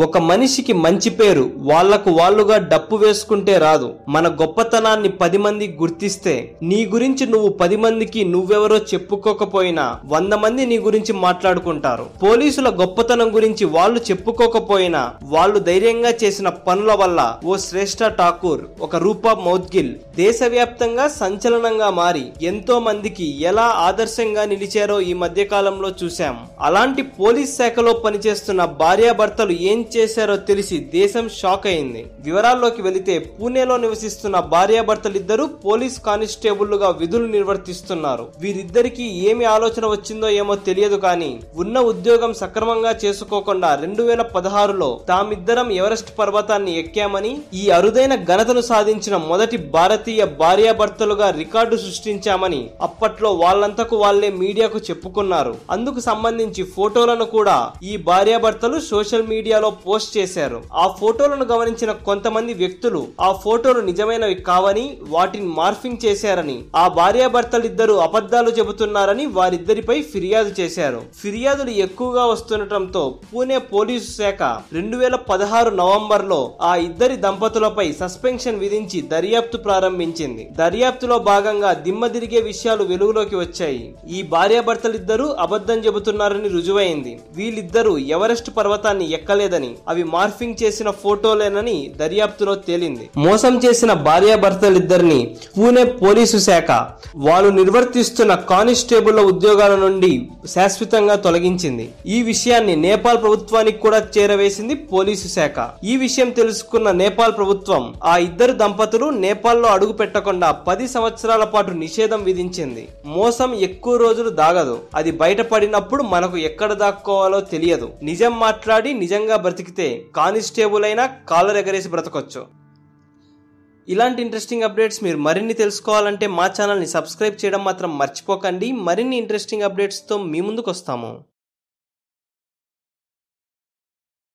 ఒక మనిషికి మంచి పేరు వాళ్ళకు వాళ్ళుగా డప్పు వేసుకుంటే రాదు. మన గొప్పతనాన్ని పది మంది గుర్తిస్తే నీ గురించి నువ్వు పది మందికి నువ్వెవరో చెప్పుకోకపోయినా వంద మంది నీ గురించి మాట్లాడుకుంటారు. పోలీసుల గొప్పతనం గురించి వాళ్ళు చెప్పుకోకపోయినా వాళ్ళు ధైర్యంగా చేసిన పనుల వల్ల ఓ శ్రేష్ఠ ఠాకూర్ ఒక రూపా మౌద్గిల్ దేశవ్యాప్తంగా సంచలనంగా మారి ఎంతో మందికి ఎలా ఆదర్శంగా నిలిచారో ఈ మధ్య కాలంలో చూశాం. అలాంటి పోలీస్ శాఖలో పనిచేస్తున్న భార్యాభర్తలు ఏం చేశారో తెలిసి దేశం షాక్ అయింది. వివరాల్లోకి వెళితే పూణేలో నివసిస్తున్న భార్యాభర్తలిద్దరూ పోలీస్ కానిస్టేబుల్లుగా విధులు నిర్వర్తిస్తున్నారు. వీరిద్దరికీ ఏమి ఆలోచన వచ్చిందో ఏమో తెలియదు కానీ ఉన్న ఉద్యోగం సక్రమంగా చేసుకోకుండా రెండు వేల పదహారులో తామిద్దరం ఎవరెస్ట్ పర్వతాన్ని ఎక్కామని ఈ అరుదైన ఘనతను సాధించిన మొదటి భారతీయ భార్యాభర్తలుగా రికార్డు సృష్టించామని అప్పట్లో వాళ్ళంతకు వాళ్ళే మీడియాకు చెప్పుకున్నారు. అందుకు సంబంధించి ఫోటోలను కూడా ఈ భార్యాభర్తలు సోషల్ మీడియాలో పోస్ట్ చేశారు. ఆ ఫోటోలను గమనించిన కొంతమంది వ్యక్తులు ఆ ఫోటోలు నిజమైనవి కావని వాటిని మార్ఫింగ్ చేశారని ఆ భార్యాభర్తలిద్దరూ అబద్ధాలు చెబుతున్నారని వారిద్దరిపై ఫిర్యాదు చేశారు. ఫిర్యాదులు ఎక్కువగా వస్తుండటంతో పూణే పోలీసు శాఖ రెండు వేల పదహారు నవంబర్లో ఆ ఇద్దరి దంపతులపై సస్పెన్షన్ విధించి దర్యాప్తు ప్రారంభించింది. దర్యాప్తులో భాగంగా దిమ్మదిరిగే విషయాలు వెలుగులోకి వచ్చాయి. ఈ భార్యాభర్తలిద్దరూ అబద్ధం చెబుతున్నారని రుజువైంది. వీళ్ళిద్దరూ ఎవరెస్ట్ పర్వతాన్ని ఎక్కలేదని అవి మార్ఫింగ్ చేసిన ఫోటోలేనని దర్యాప్తులో తేలింది. మోసం చేసిన భార్యాభర్తలిద్దరిని పూణే పోలీసు శాఖ వాళ్ళు నిర్వర్తిస్తున్న కానిస్టేబుల్ ఉద్యోగాల నుండి శాశ్వతంగా తొలగించింది. ఈ విషయాన్ని నేపాల్ ప్రభుత్వానికి కూడా చేరవేసింది పోలీసు శాఖ. ఈ విషయం తెలుసుకున్న నేపాల్ ప్రభుత్వం ఆ ఇద్దరు దంపతులు నేపాల్లో అడుగు పెట్టకుండా పది సంవత్సరాల పాటు నిషేధం విధించింది. మోసం ఎక్కువ రోజులు దాగదు. అది బయటపడినప్పుడు మనకు ఎక్కడ దాక్కోవాలో తెలియదు. నిజం మాట్లాడి నిజంగా బ్రతికితే కానిస్టేబుల్ అయినా కాలర్ ఎగరేసి బ్రతకొచ్చు. ఇలాంటి ఇంట్రెస్టింగ్ అప్డేట్స్ మీరు మరిన్ని తెలుసుకోవాలంటే మా ఛానల్ని సబ్స్క్రైబ్ చేయడం మాత్రం మర్చిపోకండి. మరిన్ని ఇంట్రెస్టింగ్ అప్డేట్స్తో మీ ముందుకు వస్తాము